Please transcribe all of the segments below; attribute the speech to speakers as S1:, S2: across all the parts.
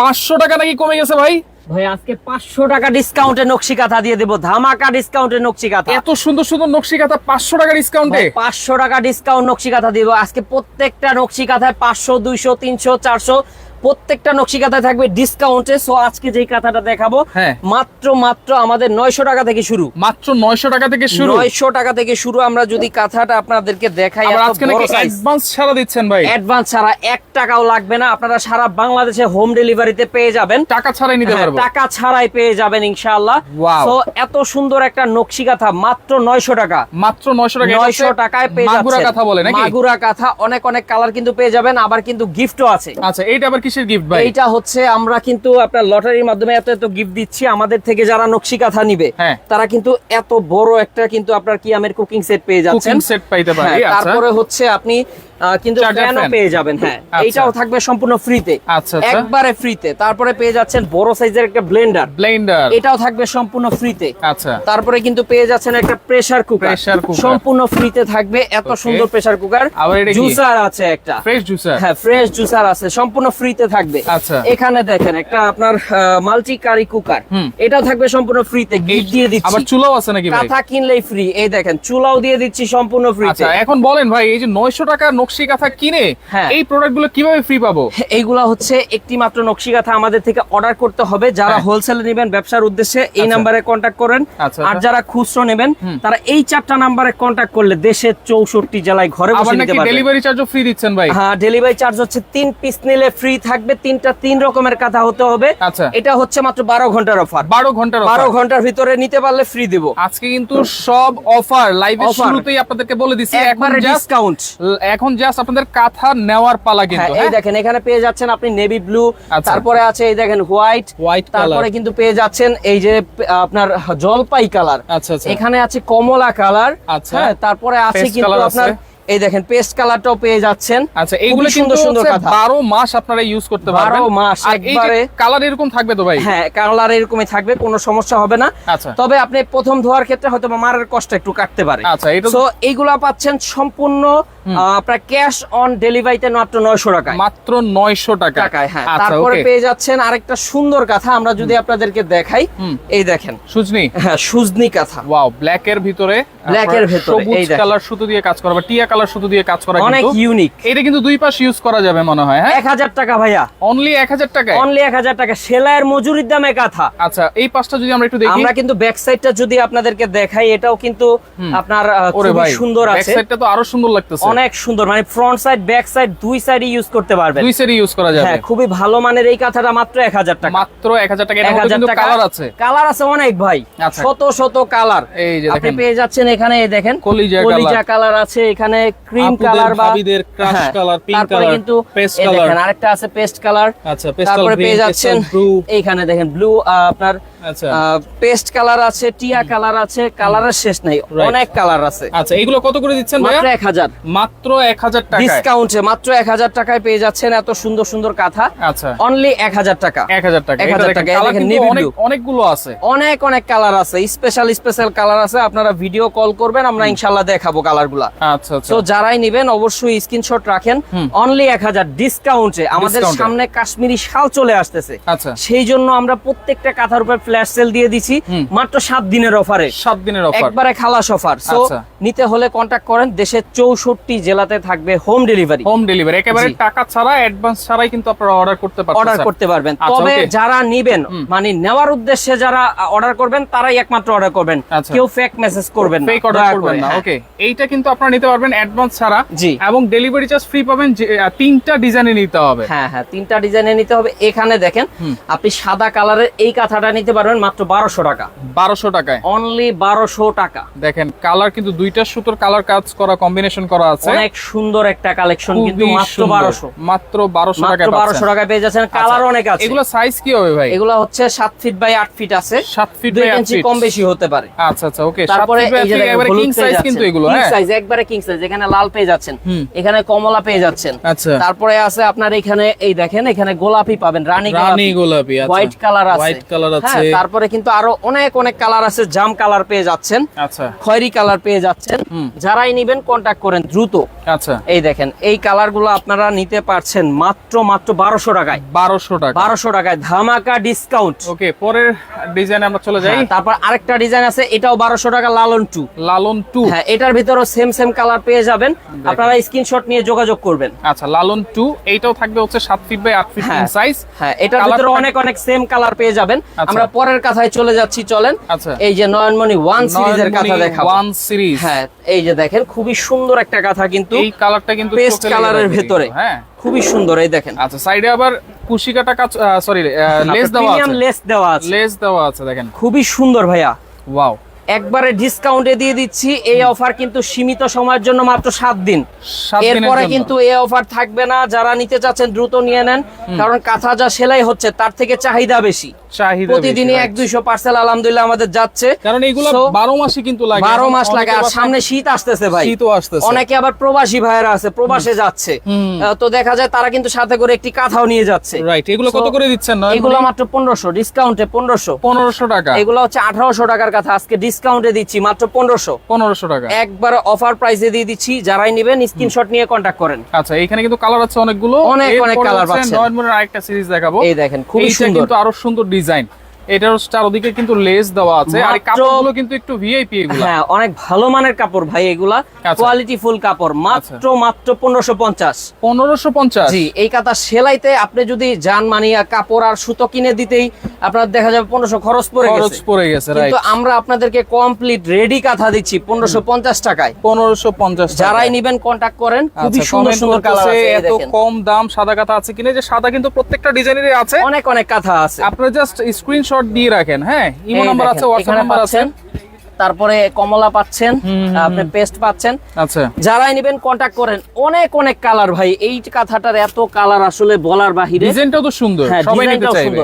S1: পাঁচশো টাকা নাকি কমে গেছে ভাই?
S2: ভাই আজকে পাঁচশো টাকা ডিসকাউন্টে নকশি কাঁথা দিয়ে দেবো। ধামাকা ডিসকাউন্টে নকশি কাঁথা
S1: এত সুন্দর সুন্দর নকশি কাঁথা পাঁচশো টাকা ডিসকাউন্টে
S2: পাঁচশো টাকা ডিসকাউন্ট নকশি কাঁথা দিব। আজকে প্রত্যেকটা নকশি কাঁথায় পাঁচশো দুইশো তিনশো চারশো প্রত্যেকটা নকশি কাঁথায় থাকবে ডিসকাউন্টে সো আজকে যেই কাঁথাটা দেখাবো
S1: হ্যাঁ।
S2: মাত্র মাত্র আমাদের নয়শো টাকা থেকে শুরু।
S1: মাত্র নয়শো টাকা থেকে শুরু?
S2: নয়শো টাকা থেকে শুরু আমরা যদি কাঁথাটা আপনাদেরকে দেখাই।
S1: অ্যাডভান্স ছাড়া দিচ্ছেন ভাই।
S2: অ্যাডভান্স ছাড়া এক টাকাও লাগবে না। আপনারা সারা বাংলাদেশে হোম ডেলিভারিতে পেয়ে যাবেন।
S1: টাকা ছাড়াই নিতে
S2: হ্যাঁ,
S1: পারব।
S2: টাকা ছাড়াই পেয়ে যাবেন ইনশাআল্লাহ. তো এত সুন্দর একটা নকশি কাঁথা মাত্র নয়শো টাকা।
S1: মাত্র নয়শো টাকা।
S2: নয়শো টাকায় পেয়ে
S1: মাগুরা
S2: যাচ্ছেন
S1: কথা বলে নাকি?
S2: মাগুরা কাঁথা অনেক অনেক কালার কিন্তু পেয়ে যাবেন। আবার কিন্তু গিফটও আছে।
S1: আচ্ছা এইটা আবার কিসের গিফট ভাই?
S2: এইটা হচ্ছে আমরা কিন্তু আপনার লটারির মাধ্যমে এত এত গিফট দিচ্ছি আমাদের থেকে যারা নকশি কাঁথা নিবে
S1: হ্যাঁ।
S2: তারা কিন্তু এত বড় একটা কিন্তু আপনার কিয়ামের কুকিং সেট পেয়ে যাচ্ছেন।
S1: কুকিং সেট পাইতে পারি
S2: হ্যাঁ,
S1: আচ্ছা।
S2: তারপরে হচ্ছে আপনি কিন্তু ফ্যানও পেয়ে যাবেন হ্যাঁ।
S1: আচ্ছা।
S2: এইটাও থাকবে সম্পূর্ণ ফ্রিতে
S1: আচ্ছা, আচ্ছা।
S2: একবারে ফ্রিতে তারপরে পেয়ে যাচ্ছেন বড় সাইজের একটা ব্লেন্ডার
S1: ব্লেন্ডার
S2: এটাও থাকবে সম্পূর্ণ ফ্রিতে
S1: আচ্ছা।
S2: তারপরে কিন্তু পেয়ে যাচ্ছেন একটা প্রেসার কুকার। সম্পূর্ণ ফ্রিতে থাকবে এত সুন্দর প্রেসার কুকার
S1: এটা কি?
S2: জুসার আছে একটা।
S1: ফ্রেশ জুসার
S2: হ্যাঁ ফ্রেশ জুসার আছে। সম্পূর্ণ ফ্রিতে থাকবে
S1: আচ্ছা।
S2: এখানে দেখেন একটা আপনার মাল্টি কারি কুকার। এটাও থাকবে সম্পূর্ণ ফ্রিতে গিফট দিয়ে দিচ্ছি
S1: আবার চুলাও আছে নাকি ভাই
S2: কাঁথা কিনলেই ফ্রি এই দেখেন চুলাও দিয়ে দিচ্ছি সম্পূর্ণ ফ্রিতে
S1: আচ্ছা এখন বলেন ভাই এই যে নয়শো টাকার নকশি কাঁথা কিনে
S2: হ্যাঁ।
S1: এই প্রোডাক্টগুলো কীভাবে ফ্রি পাবো
S2: এইগুলা হচ্ছে একটি মাত্র নকশি কাঁথা আমাদের থেকে অর্ডার করতে হবে যারা
S1: হ্যাঁ।
S2: হোলসেলে নেবেন ব্যবসার উদ্দেশ্যে এই
S1: আচ্ছা।
S2: নাম্বারে কন্ট্যাক্ট করেন
S1: আচ্ছা,
S2: আর
S1: আচ্ছা।
S2: যারা খুচরো নেবেন তারা এই চারটা নাম্বারে কন্ট্যাক্ট করলে দেশের চৌষট্টি জেলায় ঘরে বসে নিতে
S1: নাকি
S2: পারবেন
S1: ডেলিভারি চার্জও ফ্রি দিচ্ছেন ভাই
S2: হ্যাঁ ডেলিভারি চার্জ হচ্ছে তিন পিস নিলে ফ্রি থাকবে তিনটা তিন রকমের কাঁথা হতে হবে
S1: আচ্ছা।
S2: এটা হচ্ছে মাত্র বারো ঘণ্টার অফার
S1: বারো ঘণ্টার
S2: বারো ঘণ্টার ভিতরে নিতে পারলে ফ্রি দিব
S1: আজকে কিন্তু সব অফার
S2: Offer।
S1: শুরুতেই আপনাদেরকে বলে দিচ্ছি এখন
S2: ডিসকাউন্ট
S1: এখন জাস্ট আপনাদের কাঁথা নেওয়ার পালা
S2: হ্যাঁ
S1: কিন্তু
S2: এই
S1: হ্যাঁ?
S2: দেখেন এখানে পেয়ে যাচ্ছেন আপনি নেভি ব্লু
S1: আচ্ছা।
S2: তারপরে আছে এই দেখেন হোয়াইট
S1: White
S2: তারপরে কিন্তু পেয়ে যাচ্ছেন এই যে আপনার জলপাই কালার
S1: আচ্ছা আচ্ছা
S2: এখানে আছে কমলা কালার
S1: আচ্ছা।
S2: হ্যাঁ তারপরে আছে কিন্তু আপনার। এই দেখেন পেস্ট কালারটাও পেয়ে যাচ্ছেন।
S1: আচ্ছা এইগুলো
S2: সুন্দর সুন্দর কাঁথা।
S1: বারো মাস আপনারা ইউজ করতে পারবেন।
S2: 12 মাস একবারে।
S1: কালার এরকম থাকবে তো ভাই?
S2: হ্যাঁ কালার এরকমই থাকবে কোনো সমস্যা হবে না।
S1: আচ্ছা।
S2: তবে আপনি প্রথম ধোয়ার ক্ষেত্রে হয়তো মারের কষ্ট একটু কাটতে পারে।
S1: আচ্ছা এটা
S2: তো এইগুলা পাচ্ছেন সম্পূর্ণ আপনার ক্যাশ অন ডেলিভারিতে মাত্র নয়শো টাকায়।
S1: মাত্র নয়শো টাকা
S2: টাকায় হ্যাঁ।
S1: আচ্ছা
S2: তারপরে পেয়ে যাচ্ছেন আরেকটা সুন্দর কথা আমরা যদি আপনাদেরকে দেখাই। এই দেখেন।
S1: সুজনি?
S2: হ্যাঁ সুজনি কাঁথা।
S1: ওয়াও ব্ল্যাক এর ভিতরে
S2: Black এর ভেতরে, এই
S1: কালার সুতো দিয়ে কাজ করা বা টিয়া কালার সুতো দিয়ে কাজ করা
S2: অনেক ইউনিক
S1: এটা কিন্তু দুই পাশ ইউজ করা যাবে মনে হয় হ্যাঁ?
S2: এক হাজার টাকা ভাইয়া।
S1: অনলি এক হাজার টাকায়?
S2: অনলি এক হাজার টাকা। সেলাইয়ের মজুরির দামে কাঁথা।
S1: আচ্ছা এই পাশটা যদি আমরা একটু দেখি।
S2: আমরা কিন্তু ব্যাক সাইডটা যদি আপনাদেরকে দেখাই এটাও কিন্তু আপনার
S1: ভাই
S2: সুন্দর
S1: ব্যাক সাইডটা তো আরও সুন্দর লাগতেছে।
S2: অনেক সুন্দর। মানে ফ্রন্ট সাইড ব্যাক সাইড দুই সাইডই ইউজ করতে পারবেন।
S1: দুই সাইডে ইউজ করা যাবে।
S2: হ্যাঁ খুবই ভালো মানের এই কাঁথাটা মাত্র এক হাজার টাকা।
S1: মাত্র এক হাজার টাকা।
S2: এক
S1: এটা কিন্তু কালার আছে।
S2: কালার আছে অনেক ভাই।
S1: আচ্ছা।
S2: শত শত কালার
S1: এই যে
S2: আপনি পেয়ে যাচ্ছেন এখানে দেখেন।
S1: কলিজা
S2: কালার আছে এখানে ক্রিম কালার বা
S1: ভাবিদের ক্রাশ কালার
S2: পিঙ্ক
S1: কালার
S2: কিন্তু পেস্ট
S1: কালার।
S2: দেখেন আরেকটা আছে পেস্ট কালার
S1: আচ্ছা কালার
S2: তারপরে পেয়ে যাচ্ছেন এইখানে দেখেন ব্লু আপনার পেস্ট কালার আছে টিয়া কালার আছে কালারের শেষ নাই অনেক কালার আছে।
S1: আচ্ছা এগুলো কত করে দিচ্ছেন
S2: মাত্র এক হাজার।
S1: মাত্র এক হাজার টাকায়।
S2: ডিসকাউন্টে মাত্র এক হাজার টাকায় পেয়ে যাচ্ছেন এত সুন্দর সুন্দর কাঁথা।
S1: আচ্ছা।
S2: অনলি এক হাজার টাকা।
S1: এক হাজার টাকা।
S2: 1000
S1: এটা দেখেন,
S2: টাকা।
S1: অনেকগুলো আছে।
S2: অনেক অনেক কালার আছে। স্পেশাল স্পেশাল কালার আছে। আপনারা ভিডিও কল করবেন আমরা ইনশাল্লাহ দেখাবো কালারগুলা।
S1: আচ্ছা আচ্ছা।
S2: তো যারাই নিবেন অবশ্যই স্ক্রিনশট রাখেন। অনলি এক হাজার। ডিসকাউন্টে আমাদের সামনে কাশ্মীরি শাল চলে আসতেছে।
S1: আচ্ছা।
S2: সেই জন্য আমরা প্রত্যেকটা কাঁথার উপর ফ্ল্যাশ সেল দিয়ে দিছি মাত্র সাত দিনের অফারে
S1: সাত দিনের অফার
S2: একবারে খালাস অফার সো
S1: আচ্ছা।
S2: নিতে হলে কন্টাক্ট করেন দেশের চৌষট্টি জেলাতে থাকবে হোম ডেলিভারি
S1: হোম ডেলিভারি একেবারে টাকা ছাড়া অ্যাডভান্স ছাড়াই কিন্তু আপনারা অর্ডার করতে পারবেন
S2: অর্ডার করতে পারবেন।
S1: আচ্ছা,
S2: তবে যারা নিবেন মানে নেওয়ার উদ্দেশ্যে যারা অর্ডার করবেন তারাই একমাত্র অর্ডার করবেন।
S1: আচ্ছা।
S2: কেউ ফেক মেসেজ করবেন না।
S1: ফেক অর্ডার করবেন না।
S2: হ্যাঁ।
S1: ওকে এইটা কিন্তু আপনারা নিতে পারবেন অ্যাডভান্স ছাড়া।
S2: জি।
S1: এবং ডেলিভারি চার্জ ফ্রি পাবেন তিনটা ডিজাইনে নিতে হবে।
S2: হ্যাঁ হ্যাঁ। তিনটা ডিজাইনে নিতে হবে। এখানে দেখেন আপনি সাদা কালারের এই কাঁথাটা নিতে পারবেন মাত্র বারোশো টাকা।
S1: বারোশো টাকায়।
S2: অনলি বারোশো টাকা।
S1: দেখেন কালার কিন্তু দুইটা সুতোর কালার কাজ করা কম্বিনেশন করা আছে।
S2: অনেক সুন্দর একটা কালেকশন কিন্তু মাত্র বারোশো।
S1: মাত্র বারোশো টাকায়
S2: বারোশো টাকায় পেয়ে যাচ্ছেন। কালার অনেক আছে।
S1: এগুলো সাইজ কি হবে ভাই?
S2: এগুলো হচ্ছে সাত ফিট বাই আট ফিট আছে।
S1: সাত ফিট বাই
S2: ইঞ্চি কম বেশি হতে পারে।
S1: আচ্ছা আচ্ছা ওকে
S2: তারপরে এই যে দেখেন,
S1: কিং সাইজ কিন্তু এগুলো হ্যাঁ।
S2: size, একবারে কিং সাইজ এখানে লাল পেয়ে যাচ্ছেন। এখানে কমলা পেয়ে যাচ্ছেন।
S1: আচ্ছা।
S2: তারপরে আছে আপনার এখানে এই দেখেন এখানে গোলাপি পাবেন রানী
S1: গোলাপি। আচ্ছা।
S2: হোয়াইট কালার আছে।
S1: হোয়াইট কালার আছে।
S2: হ্যাঁ, তারপরে কিন্তু আরও অনেক অনেক কালার আছে জাম কালার পেয়ে যাচ্ছেন।
S1: আচ্ছা।
S2: খয়েরি কালার পেয়ে যাচ্ছেন। যারাই নিবেন কন্ট্যাক্ট করেন দ্রুত।
S1: আচ্ছা।
S2: এই দেখেন এই কালারগুলো আপনারা নিতে পারছেন মাত্র মাত্র বারোশো টাকায়।
S1: বারোশো টাকা।
S2: বারোশো টাকায়। ধামাকা ডিসকাউন্ট
S1: ওকে পরের ডিজাইনে আমরা চলে যাই।
S2: তারপর আরেকটা ডিজাইন আছে এটাও বারোশো টাকা লালন টু
S1: লালন টু
S2: হ্যাঁ এটার ভিতরেও সেম সেম কালার পেয়ে যাবেন। আপনারা স্ক্রিনশট নিয়ে যোগাযোগ করবেন।
S1: আচ্ছা লালন টু এইটাও থাকবে হচ্ছে সাত ফিট বাই আট ফিট
S2: হ্যাঁ।
S1: সাইজ
S2: হ্যাঁ এটার ভিতরে অনেক অনেক সেম কালার পেয়ে যাবেন।
S1: আচ্ছা।
S2: আমরা পরের কথায় চলে যাচ্ছি চলেন।
S1: আচ্ছা।
S2: এই যে নয়নমণি ওয়ান সিরিজের কথা দেখাবো।
S1: ওয়ান সিরিজ
S2: হ্যাঁ এই যে দেখেন খুবই সুন্দর একটা কথা কিন্তু
S1: এই কালারটা কিন্তু
S2: পেস্ট কালারের ভিতরে।
S1: হ্যাঁ।
S2: খুবই সুন্দর এই দেখেন।
S1: আচ্ছা সাইডে আবার কুশিকাটা কাজ সরি লেস দেওয়া আছে।
S2: লেস দেওয়া আছে।
S1: লেস দেওয়া আছে দেখেন।
S2: খুবই সুন্দর ভাইয়া।
S1: ওয়াও
S2: একবারে ডিসকাউন্টে দিয়ে দিচ্ছি। এই অফার কিন্তু সীমিত সময়ের জন্য মাত্র সাত দিন। এরপরে কিন্তু এই অফার থাকবে না। যারা নিতে চাচ্ছেন দ্রুত নিয়ে নেন। কারণ কাঁথা যা সেলাই হচ্ছে তার থেকে চাহিদা বেশি। প্রতিদিনই এক দুইশো পার্সেল আলহামদুলিল্লাহ আমাদের যাচ্ছে।
S1: কারণ বারো কিন্তু লাগে।
S2: বারো মাস লাগে।
S1: অনেকে
S2: আর
S1: আবার
S2: সামনে শীত আসতেছে ভাই।
S1: শীতও আসতেছে।
S2: অনেকে আবার প্রবাসী ভাইয়েরা আছে প্রবাসে যাচ্ছে। তো দেখা যায় তারা কিন্তু সাথে করে একটি কাঁথাও নিয়ে যাচ্ছে।
S1: রাইট এগুলো কত করে দিচ্ছেন
S2: এগুলো মাত্র পনেরোশো ডিসকাউন্টে পনেরোশো।
S1: পনেরোশো টাকা।
S2: এগুলো হচ্ছে আঠারোশো টাকার কথা। আজকে ডিসকাউন্টে দিচ্ছি মাত্র পনেরোশো।
S1: পনেরোশো টাকা।
S2: একবার অফার প্রাইসে দিয়ে দিচ্ছি যারাই নেবেন স্ক্রিনশট নিয়ে কন্ট্যাক্ট করেন।
S1: আচ্ছা এখানে কিন্তু কালার আছে অনেকগুলো।
S2: অনেক অনেক
S1: কালার
S2: আছে
S1: নয়নমনের। আরেকটা সিরিজ দেখাবো।
S2: এই দেখেন খুবই সুন্দর।
S1: কিন্তু আরও সুন্দর ডিজাইন এটার চারদিকে কিন্তু লেস দেওয়া আছে। আর কাপড়গুলো কিন্তু একটু ভিআইপি এগুলো।
S2: হ্যাঁ অনেক ভালো মানের কাপড় ভাই এগুলা।
S1: আচ্ছা।
S2: কোয়ালিটি ফুল কাপড় মাত্র মাত্র পঞ্চাশ।
S1: পনেরোশো পঞ্চাশ?
S2: জি এই কাতা সেলাইতে আপনি যদি যান মানিয়া কাপড় আর সুতো কিনে দিতেই আপনার দেখা যাবে পনেরোশো খরচ পড়ে
S1: খরচ
S2: গেছে
S1: পড়ে গেছে রাইট
S2: কিন্তু আমরা আপনাদেরকে কমপ্লিট রেডি কাঁথা দিচ্ছি পনেরোশো পঞ্চাশ টাকায়।
S1: পনেরোশো পঞ্চাশ
S2: যারাই নিবেন কন্ট্যাক্ট করেন খুবই
S1: আচ্ছা,
S2: সুন্দর সুন্দর কালার আছে
S1: এত কম দাম সাদা কাঁথা আছে কিনে যে সাদা কিন্তু প্রত্যেকটা ডিজাইনেরই আছে।
S2: অনেক অনেক কাঁথা আছে।
S1: আপনারা জাস্ট স্ক্রিনশট দিয়ে রাখেন হ্যাঁ? ইমো নাম্বার আছে হোয়াটসঅ্যাপ নাম্বার আছে।
S2: তারপরে কমলা পাচ্ছেন আপনি পেস্ট পাচ্ছেন।
S1: আচ্ছা।
S2: যারাই নেবেন কন্ট্যাক্ট করেন। অনেক অনেক কালার ভাই এই কাঁথাটার এত কালার আসলে বলার বাহিরে।
S1: ডিজাইনটাও তো সুন্দর
S2: হ্যাঁ
S1: সবাই নিতে চাইবে।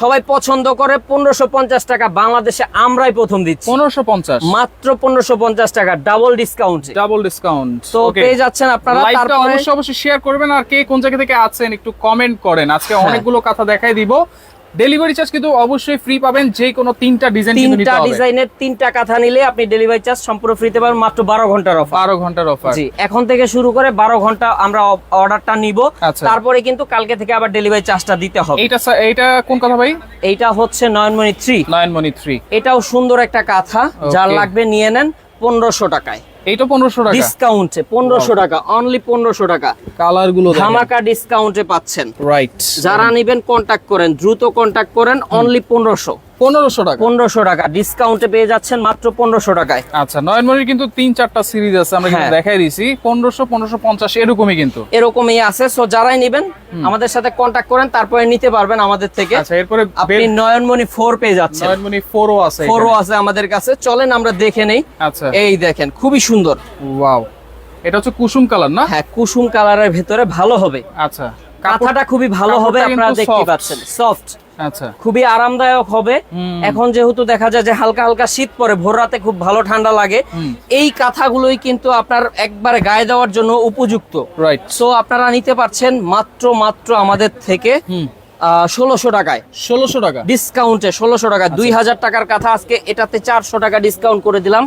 S2: সবাই পছন্দ করে পনেরোশো পঞ্চাশ টাকা বাংলাদেশে আমরাই প্রথম দিচ্ছি।
S1: পনেরোশো পঞ্চাশ।
S2: মাত্র পনেরোশো পঞ্চাশ টাকা ডাবল ডিসকাউন্ট
S1: ডাবল ডিসকাউন্ট
S2: তো পেয়ে যাচ্ছেন আপনারা
S1: লাইভটা অবশ্যই অবশ্যই শেয়ার করবেন আর কে কোন জায়গা থেকে আছেন একটু কমেন্ট করেন। আজকে
S2: হ্যাঁ।
S1: অনেকগুলো কথা দেখাই দিব। ডেলিভারি চার্জ কিন্তু অবশ্যই ফ্রি পাবেন যে কোনো তিনটা ডিজাইন
S2: তিনটা ডিজাইনের তিনটা কাঁথা নিলে আপনি ডেলিভারি চার্জ সম্পূর্ণ ফ্রিতে পাবেন মাত্র বারো ঘণ্টার অফার
S1: বারো ঘণ্টার অফার
S2: জি এখন থেকে শুরু করে বারো ঘণ্টা আমরা অর্ডারটা নিব।
S1: আচ্ছা।
S2: তারপরে কিন্তু কালকে থেকে আবার ডেলিভারি চার্জটা দিতে হবে।
S1: এটা এটা কোন কথা ভাই?
S2: এইটা হচ্ছে নয়নমণি থ্রি
S1: নয়নমণি থ্রি
S2: এটাও সুন্দর একটা কাঁথা। যার লাগবে নিয়ে নেন পনেরোশো টাকায়।
S1: পনেরোশো টাকা।
S2: ডিসকাউন্টে পনেরোশো টাকা অনলি পনেরোশো টাকা।
S1: কালারগুলো
S2: ধামাকা ডিসকাউন্টে পাচ্ছেন।
S1: রাইট
S2: যারা নিবেন কন্ট্যাক্ট করেন দ্রুত কন্ট্যাক্ট করেন অনলি পনেরোশো।
S1: পনেরোশো টাকা।
S2: পনেরোশো টাকা। ডিসকাউন্টে পেয়ে যাচ্ছেন মাত্র পনেরোশো টাকায়।
S1: আচ্ছা নয়নমণির কিন্তু তিন চারটা সিরিজ আছে আমরা কিন্তু
S2: হ্যাঁ।
S1: দেখাই দিছি পনেরোশো পনেরোশো পঞ্চাশ এরকমই কিন্তু।
S2: এরকমই আছে। সো যারাই নিবেন আমাদের সাথে কন্টাক্ট করেন তারপরে নিতে পারবেন আমাদের থেকে।
S1: আচ্ছা এরপরে
S2: আপনি নয়নমণি ফোর পেয়ে যাচ্ছেন।
S1: নয়নমণি ফোরও আছে
S2: ফোরও আছে আমাদের কাছে। চলেন আমরা দেখে নেই।
S1: আচ্ছা।
S2: এই দেখেন খুবই সুন্দর।
S1: ওয়াও এটা হচ্ছে কুসুম কালার না?
S2: হ্যাঁ কুসুম কালারের ভেতরে ভালো হবে।
S1: আচ্ছা।
S2: কাঁথাটা খুবই ভালো হবে আপনারা দেখতে পাচ্ছেন সফট
S1: আচ্ছা।
S2: খুবই আরামদায়ক হবে। এখন যেহেতু দেখা যায় যে হালকা হালকা শীত পড়ে ভোর রাতে খুব ভালো ঠান্ডা লাগে এই কাঁথাগুলোই কিন্তু আপনার একবারে গায়ে দেওয়ার জন্য উপযুক্ত।
S1: রাইট
S2: সো আপনারা নিতে পারছেন মাত্র মাত্র আমাদের থেকে ষোলোশো টাকায়।
S1: ষোলোশো টাকা?
S2: ডিসকাউন্টে ষোলোশো টাকা।
S1: আচ্ছা।
S2: দুই হাজার টাকার কাঁথা আজকে এটাতে চারশো টাকা ডিসকাউন্ট করে দিলাম।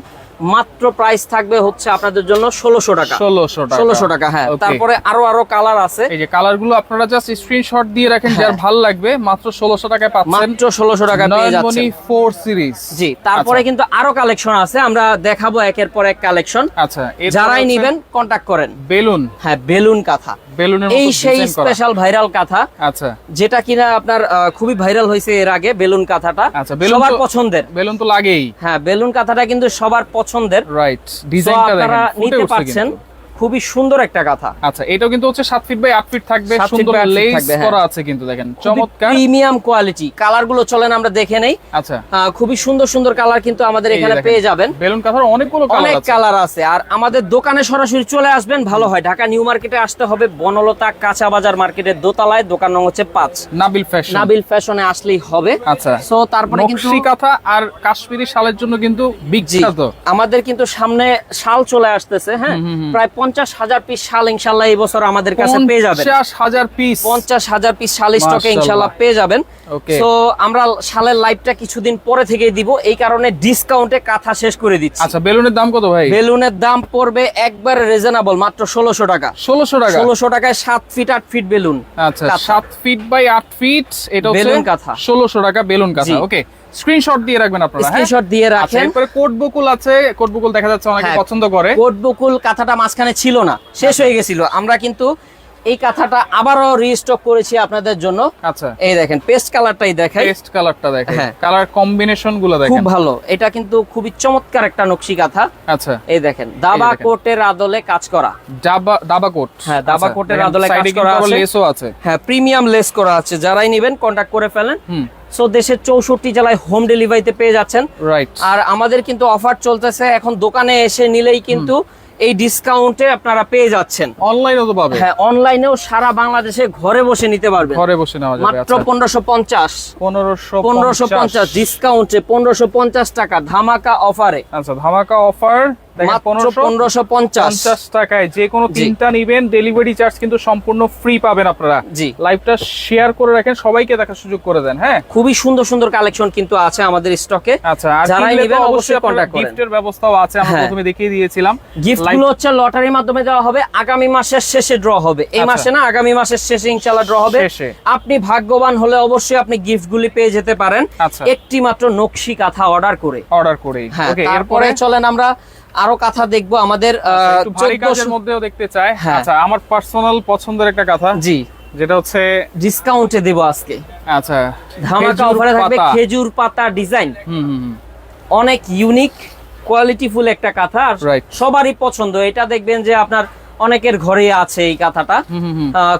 S2: মাত্র প্রাইস থাকবে হচ্ছে আপনাদের জন্য ষোলোশো টাকা।
S1: ষোলোশো টাকা।
S2: ষোলোশো টাকা হ্যাঁ। তারপরে আরও আরও কালার আছে।
S1: এই যে কালারগুলো আপনারা জাস্ট স্ক্রিনশট দিয়ে রাখেন যার ভালো লাগবে মাত্র ষোলোশো টাকায় পাচ্ছেন
S2: হ্যাঁ। মাত্র ষোলোশো টাকা পেয়ে যাচ্ছেন।
S1: ফোর সিরিজ
S2: জি তারপরে কিন্তু আরও কালেকশন আছে আমরা দেখাবো একের পর এক কালেকশন
S1: আচ্ছা
S2: যারাই নিবেন কন্টাক্ট করেন।
S1: বেলুন।
S2: হ্যাঁ বেলুন কাঁথা।
S1: বেলুনের
S2: এই সেই স্পেশাল ভাইরাল কাঁথা
S1: আচ্ছা।
S2: যেটা কিনা আপনার খুবই ভাইরাল হয়েছে এর আগে বেলুন কাঁথাটা।
S1: আচ্ছা,
S2: সবার পছন্দের।
S1: বেলুন তো লাগেই।
S2: হ্যাঁ বেলুন কাঁথাটা কিন্তু সবার পছন্দের।
S1: রাইট ডিজাইনটা দেখেন
S2: নিতে পারছেন। খুবই সুন্দর একটা কাঁথা
S1: আচ্ছা এটাও কিন্তু হচ্ছে সাত ফিট বাই আট ফিট থাকবে সুন্দর
S2: 8
S1: লেস
S2: হ্যাঁ।
S1: করা আছে কিন্তু দেখেন চমৎকার।
S2: প্রিমিয়াম কোয়ালিটি কালারগুলো চলেন আমরা দেখে নেই।
S1: আচ্ছা।
S2: খুবই সুন্দর সুন্দর কালার কিন্তু আমাদের এখানে পেয়ে যাবেন।
S1: বেলুন কাঁথার অনেকগুলো কালার
S2: অনেক কালার আছে। আর আমাদের দোকানে সরাসরি চলে আসবেন ভালো হয়। ঢাকা নিউ মার্কেটে আসতে হবে বনলতা কাঁচা বাজার মার্কেটের দোতলায় দোকান নং হচ্ছে পাঁচ।
S1: নাবিল ফ্যাশন
S2: নাবিল ফ্যাশনে আসলেই হবে।
S1: আচ্ছা।
S2: সো তারপরে কিন্তু
S1: কাঁথা আর কাশ্মীরি শালের জন্য কিন্তু
S2: জি।
S1: বিখ্যাত
S2: আমাদের কিন্তু সামনে শাল চলে আসতেছে হ্যাঁ। প্রায় পঞ্চাশ হাজার পিস শাল ইনশাল্লাহ এই বছর আমাদের কাছে পেয়ে যাবেন।
S1: পঞ্চাশ হাজার পিস
S2: পঞ্চাশ হাজার পিস শাল স্টকে ইনশাল্লাহ পেয়ে যাবেন। তো আমরা শালের লাইভটা কিছুদিন পরে থেকে দিব। এই কারণে ডিসকাউন্টে কাঁথা শেষ করে দিচ্ছি।
S1: আচ্ছা বেলুনের দাম কত ভাই?
S2: বেলুনের দাম পড়বে একবারে রিজনেবল মাত্র ষোলোশো টাকা।
S1: ষোলোশো টাকা?
S2: ষোলোশো টাকায় সাত ফিট আট ফিট বেলুন
S1: আচ্ছা সাত ফিট বাই আট ফিট এটা
S2: বেলুন কাঁথা।
S1: ষোলোশো টাকা বেলুন কাঁথা ওকে স্ক্রিনশট দিয়ে রাখবেন আপনারা হ্যাঁ?
S2: স্ক্রিনশট দিয়ে
S1: আচ্ছা
S2: রাখেন।
S1: এরপরে কোট বকুল আছে কোট বকুল দেখা যাচ্ছে অনেকে
S2: হ্যাঁ।
S1: পছন্দ করে।
S2: কোট বকুল কাঁথাটা মাঝখানে ছিল না শেষ হয়ে গেছিল। আমরা কিন্তু এই কাঁথাটা আবারও রিস্টক করেছি আপনাদের জন্য।
S1: আচ্ছা।
S2: এই দেখেন পেস্ট কালারটাই দেখাই।
S1: টেস্ট কালারটা দেখেন।
S2: হ্যাঁ।
S1: কালার কম্বিনেশনগুলো
S2: খুব ভালো। এটা কিন্তু খুবই চমৎকার একটা নকশি কাঁথা।
S1: আচ্ছা।
S2: এই দেখেন দাবা
S1: দেখেন।
S2: কোটের আদলে কাজ করা।
S1: দাবা দাবা কোট।
S2: হ্যাঁ, দাবা কোটের আদলে কাজ করা আছে।
S1: লেসও আছে।
S2: হ্যাঁ প্রিমিয়াম লেস করা আছে। যারাই নেবেন কন্ট্যাক্ট করে ফেলেন।
S1: হুম।
S2: সো দেশের চৌষট্টি জেলায় হোম ডেলিভারিতে পেয়ে যাচ্ছেন।
S1: রাইট
S2: আর আমাদের কিন্তু অফার চলতেছে এখন দোকানে এসে নিলেই কিন্তু এই ডিসকাউন্টে আপনারা পেয়ে যাচ্ছেন।
S1: অনলাইনেও তো পাবে
S2: হ্যাঁ অনলাইনেও সারা বাংলাদেশে ঘরে বসে নিতে পারবেন।
S1: ঘরে বসে নেওয়া যাবে
S2: মাত্র
S1: আচ্ছা।
S2: পনেরোশো পঞ্চাশ।
S1: পনেরোশো
S2: পনেরোশো পঞ্চাশ ডিসকাউন্টে পনেরোশো পঞ্চাশ টাকা ধামাকা অফারে
S1: আচ্ছা ধামাকা অফার পনেরোশো
S2: পঞ্চাশ।
S1: টাকায় যে কোনো তিনটা নিবেন ডেলিভারি চার্জ কিন্তু সম্পূর্ণ ফ্রি পাবেন আপনারা।
S2: জি।
S1: লাইভটা শেয়ার করে রাখেন সবাইকে দেখার সুযোগ করে দেন হ্যাঁ?
S2: খুবই সুন্দর সুন্দর কালেকশন কিন্তু আছে আমাদের স্টকে
S1: আচ্ছা
S2: যারাই নেবেন
S1: অবশ্যই
S2: অবশ্যই করেন।
S1: গিফটের ব্যবস্থাও আছে আমরা
S2: হ্যাঁ।
S1: প্রথমে দেখিয়ে দিয়েছিলাম।
S2: গিফট হচ্ছে লটারির মাধ্যমে দেওয়া হবে আগামী মাসের শেষে ড্র হবে। এই
S1: আচ্ছা।
S2: মাসে না আগামী মাসের শেষে ইনশাল্লাহ ড্র হবে। আপনি ভাগ্যবান হলে অবশ্যই আপনি গিফট গুলি পেয়ে যেতে পারেন।
S1: আচ্ছা।
S2: একটি মাত্র নকশি কাঁথা অর্ডার করে।
S1: অর্ডার করেই।
S2: হ্যাঁ তারপরে চলেন আমরা আরও কাঁথা দেখব আমাদের
S1: আচ্ছা, একটু ভারী
S2: 1400
S1: কাজের মধ্যেও দেখতে চাই
S2: হ্যাঁ।
S1: আচ্ছা আমার পার্সোনাল পছন্দের একটা কথা
S2: জি
S1: যেটা হচ্ছে
S2: ডিসকাউন্টে দেব আজকে
S1: আচ্ছা
S2: ধামাকা
S1: খেজুর
S2: অফারে থাকবে
S1: পাতা।
S2: খেজুর পাতা ডিজাইন
S1: হুম হুম হুম।
S2: অনেক ইউনিক কোয়ালিটিফুল একটা কাঁথা আর সবারই পছন্দ এটা দেখবেন যে আপনার অনেকের ঘরে আছে এই কাঁথাটা।